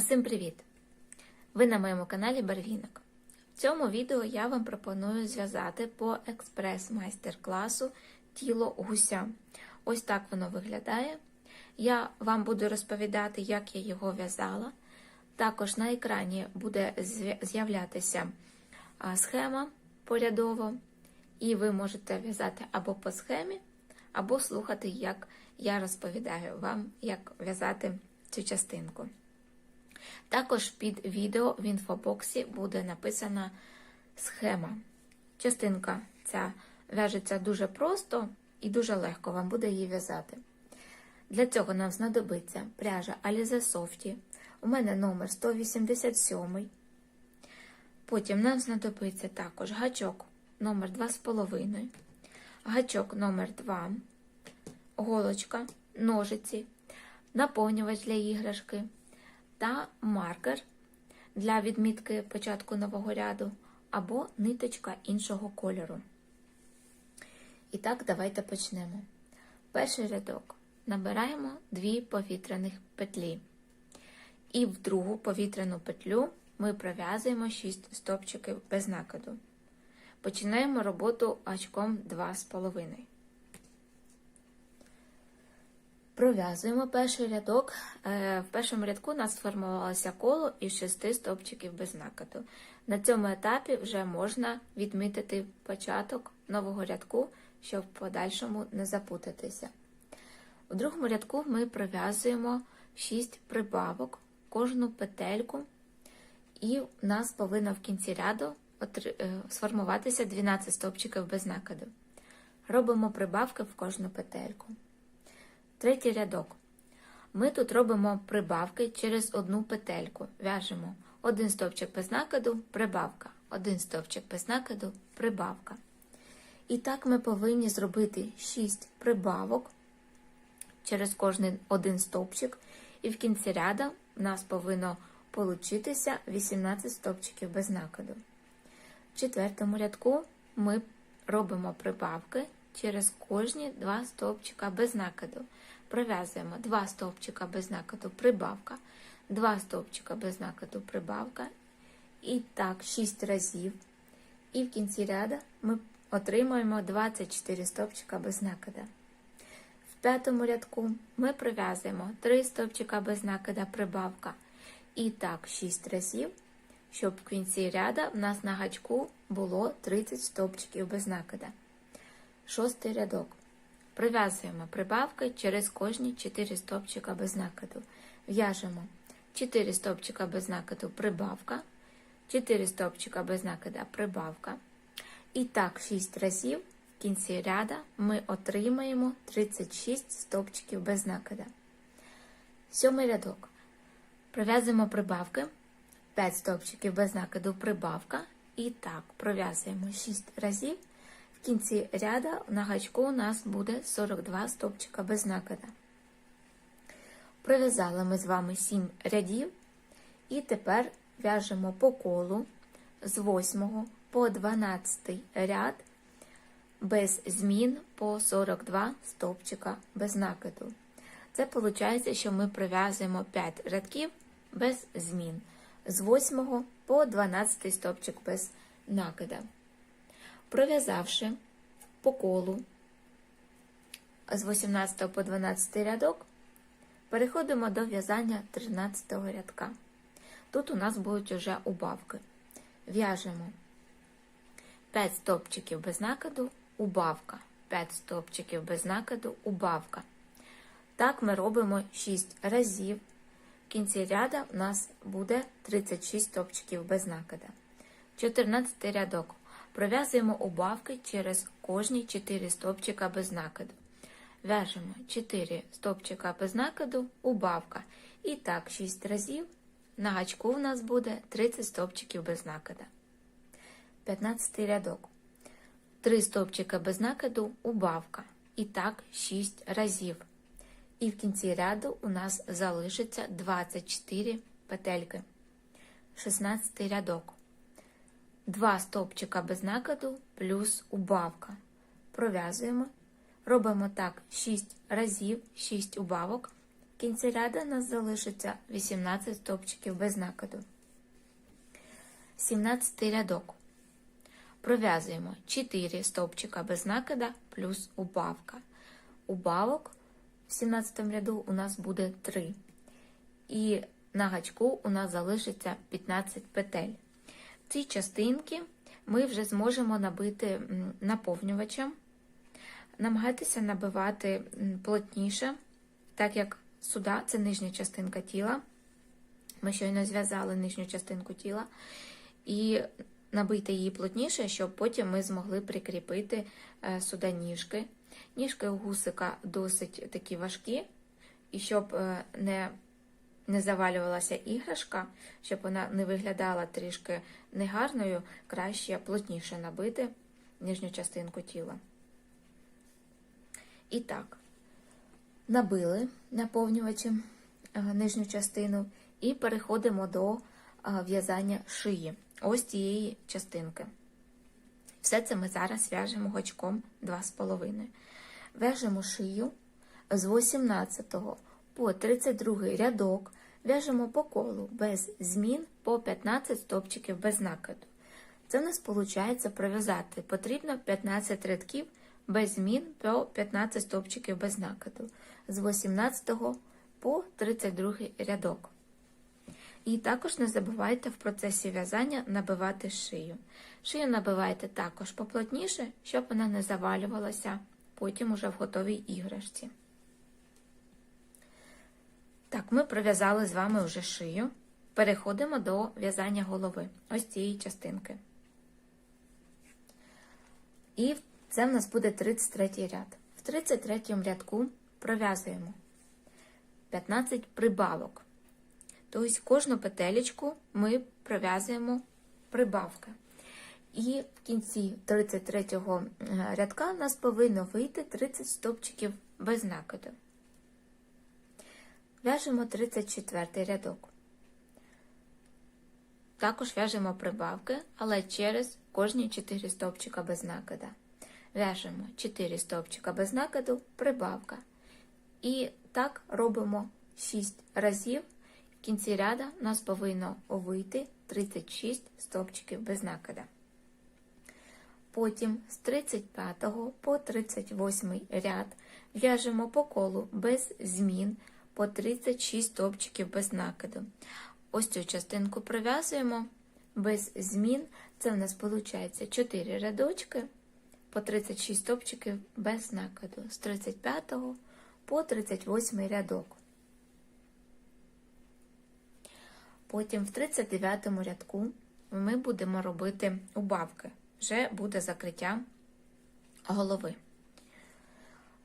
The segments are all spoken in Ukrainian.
Усім привіт! Ви на моєму каналі Барвінок. В цьому відео я вам пропоную зв'язати по експрес-майстер-класу тіло гуся. Ось так воно виглядає. Я вам буду розповідати, як я його в'язала. Також на екрані буде з'являтися схема порядово, і ви можете в'язати або по схемі, або слухати, як я розповідаю вам, як в'язати цю частинку. Також під відео в інфобоксі буде написана схема. Частинка ця в'яжеться дуже просто і дуже легко вам буде її в'язати. Для цього нам знадобиться пряжа Alize Softy. У мене номер 187. Потім нам знадобиться також гачок номер 2,5, гачок номер 2, голочка, ножиці, наповнювач для іграшки та маркер для відмітки початку нового ряду або ниточка іншого кольору. І так, давайте почнемо. Перший рядок набираємо дві повітряних петлі. І в другу повітряну петлю ми пров'язуємо 6 стопчиків без накиду. Починаємо роботу очком 2,5. Пров'язуємо перший рядок. Е, В першому рядку у нас сформувалося коло із 6 стовпчиків без накиду. На цьому етапі вже можна відмітити початок нового рядку, щоб в подальшому не запутатися. У другому рядку ми пров'язуємо 6 прибавок, кожну петельку, і у нас повинно в кінці ряду е, сформуватися 12 стовпчиків без накиду. Робимо прибавки в кожну петельку. Третій рядок. Ми тут робимо прибавки через одну петельку. В'яжемо один стовпчик без накиду, прибавка, один стовпчик без накиду, прибавка. І так ми повинні зробити 6 прибавок через кожний один стовпчик, і в кінці ряда в нас повинно получитися 18 стовпчиків без накиду. В четвертому рядку ми робимо прибавки через кожні два стовпчика без накиду. Пров'язуємо 2 стовпчика без накиду, прибавка, 2 стовпчика без накиду, прибавка. І так 6 разів. І в кінці ряда ми отримуємо 24 стовпчика без накида. В п'ятому рядку ми пров'язуємо 3 стовпчика без накида, прибавка. І так 6 разів, щоб в кінці ряда в нас на гачку було 30 стовпчиків без накида. Шостий рядок. Прив'язуємо прибавки через кожні 4 стовпчика без накиду. В'яжемо 4 стовпчика без накиду прибавка, 4 стовпчика без накида прибавка. І так 6 разів в кінці ряда ми отримаємо 36 стовпчиків без накида. Сьомий рядок. Пров'язуємо прибавки, 5 стовпчиків без накиду прибавка. І так пров'язуємо 6 разів. В кінці ряда на гачку у нас буде 42 стовпчика без накида. Пров'язали ми з вами 7 рядів, і тепер в'яжемо по колу з 8 по 12 ряд без змін по 42 стовпчика без накиду. Це виходить, що ми пров'язуємо 5 рядків без змін з 8 по 12 стовпчик без накида. Пров'язавши по колу з 18 по 12 рядок, переходимо до в'язання 13 рядка. Тут у нас будуть вже убавки. В'яжемо 5 стовпчиків без накиду, убавка, 5 стовпчиків без накиду, убавка. Так ми робимо 6 разів. В кінці ряда у нас буде 36 стовпчиків без накида. 14 рядок. Пров'язуємо убавки через кожні 4 стовпчика без накиду. В'яжемо 4 стовпчика без накиду, убавка. І так 6 разів. На гачку у нас буде 30 стовпчиків без накида. 15 рядок. 3 стовпчика без накиду, убавка. І так 6 разів. І в кінці ряду у нас залишиться 24 петельки. 16 рядок. 2 стовпчика без накиду плюс убавка. Пров'язуємо. Робимо так 6 разів, 6 убавок. В кінці ряду у нас залишиться 18 стовпчиків без накиду. 17 рядок. Пров'язуємо 4 стовпчика без накида плюс убавка. Убавок в 17 ряду у нас буде 3. І на гачку у нас залишиться 15 петель. Ці частинки ми вже зможемо набити наповнювачем. Намагайтеся набивати плотніше, так як сюди це нижня частинка тіла. Ми щойно зв'язали нижню частинку тіла. І набийте її плотніше, щоб потім ми змогли прикріпити е, сюди ніжки. Ніжки у гусика досить такі важкі, і щоб е, не, не завалювалася іграшка, щоб вона не виглядала трішки негарною, краще плотніше набити нижню частинку тіла. І так, набили наповнювачем нижню частину і переходимо до е, в'язання шиї. Ось цієї частинки. Все це ми зараз в'яжемо гачком 2,5. В'яжемо шию з 18 по 32 рядок, в'яжемо по колу без змін по 15 стовпчиків без накиду. Це в нас виходить пров'язати. Потрібно 15 рядків без змін по 15 стовпчиків без накиду. З 18 по 32 рядок. І також не забувайте в процесі в'язання набивати шию. Шию набивайте також поплотніше, щоб вона не завалювалася потім уже в готовій іграшці. Так, ми пров'язали з вами вже шию. Переходимо до в'язання голови. Ось цієї частинки. І це в нас буде 33 ряд. В 33 рядку пров'язуємо 15 прибавок. Тобто кожну петелечку ми пров'язуємо прибавки. І в кінці 33-го рядка у нас повинно вийти 30 стовпчиків без накиду. В'яжемо 34 рядок. Також в'яжемо прибавки, але через кожні 4 стовпчика без накида. В'яжемо 4 стовпчика без накиду, прибавка. І так робимо 6 разів. В кінці ряда у нас повинно вийти 36 стовпчиків без накида. Потім з 35 по 38 ряд в'яжемо по колу без змін по 36 стовпчиків без накиду. Ось цю частинку пров'язуємо без змін. Це в нас виходить 4 рядочки по 36 стовпчиків без накиду. З 35 по 38 рядок. Потім в 39 рядку ми будемо робити убавки. Вже буде закриття голови.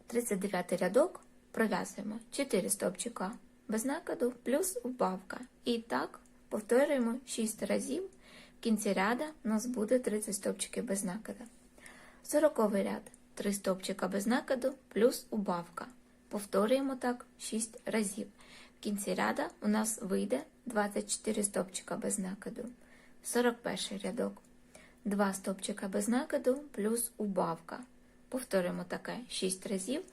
39 рядок пров'язуємо 4 стовпчика без накиду плюс убавка. І так повторюємо 6 разів. В кінці ряда у нас буде 30 стовпчиків без накиду. 40 ряд 3 стовпчика без накиду плюс убавка. Повторюємо так 6 разів. В кінці ряда у нас вийде 24 стовпчика без накиду. 41 рядок. 2 стовпчика без накиду плюс убавка. Повторюємо таке 6 разів.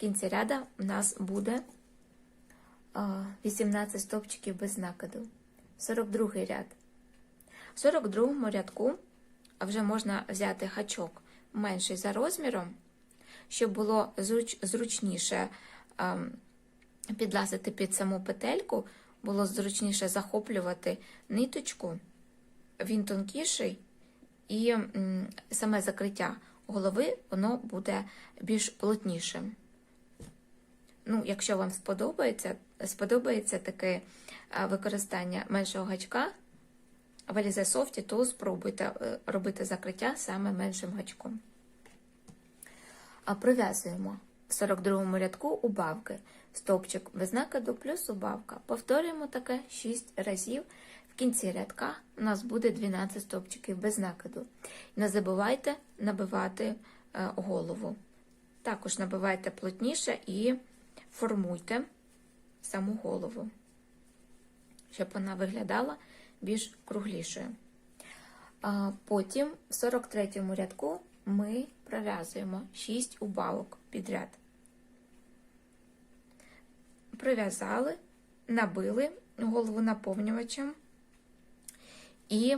В кінці ряда у нас буде 18 стовпчиків без накиду. 42 ряд. В 42 рядку вже можна взяти гачок менший за розміром, щоб було зручніше підлазити під саму петельку, було зручніше захоплювати ниточку, він тонкіший, і саме закриття голови воно буде більш плотнішим. Ну, Якщо вам сподобається сподобається таке використання меншого гачка в Alize Софті, то спробуйте е, робити закриття саме меншим гачком. А пров'язуємо в 42-му рядку убавки. Стовпчик без накиду плюс убавка. Повторюємо таке 6 разів. В кінці рядка у нас буде 12 стовпчиків без накиду. Не забувайте набивати е, голову. Також набивайте плотніше і формуйте саму голову, щоб вона виглядала більш круглішою. Потім в 43 рядку ми пров'язуємо 6 убавок підряд. Прив'язали, набили голову наповнювачем і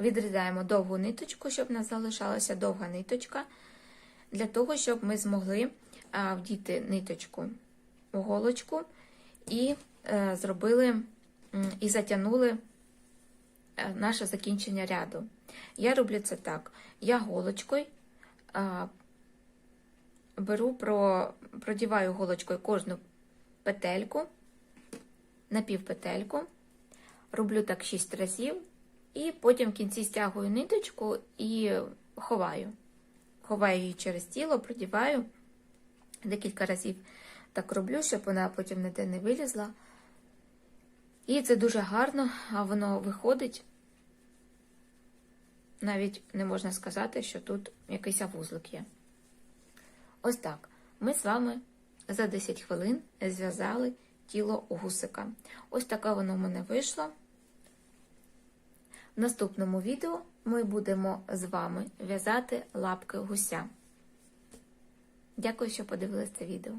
відрізаємо довгу ниточку, щоб у нас залишалася довга ниточка, для того, щоб ми змогли вдіти ниточку голочку і е, зробили і затягнули е, наше закінчення ряду. Я роблю це так: я голочкою беру, про, продіваю голочкою кожну петельку, напівпетельку, роблю так 6 разів, і потім в кінці стягую ниточку і ховаю. Ховаю її через тіло, продіваю декілька разів так роблю, щоб вона потім ніде не вилізла. І це дуже гарно, а воно виходить. Навіть не можна сказати, що тут якийсь вузлик є. Ось так. Ми з вами за 10 хвилин зв'язали тіло гусика. Ось таке воно в мене вийшло. В наступному відео ми будемо з вами в'язати лапки гуся. Дякую, що подивилися це відео.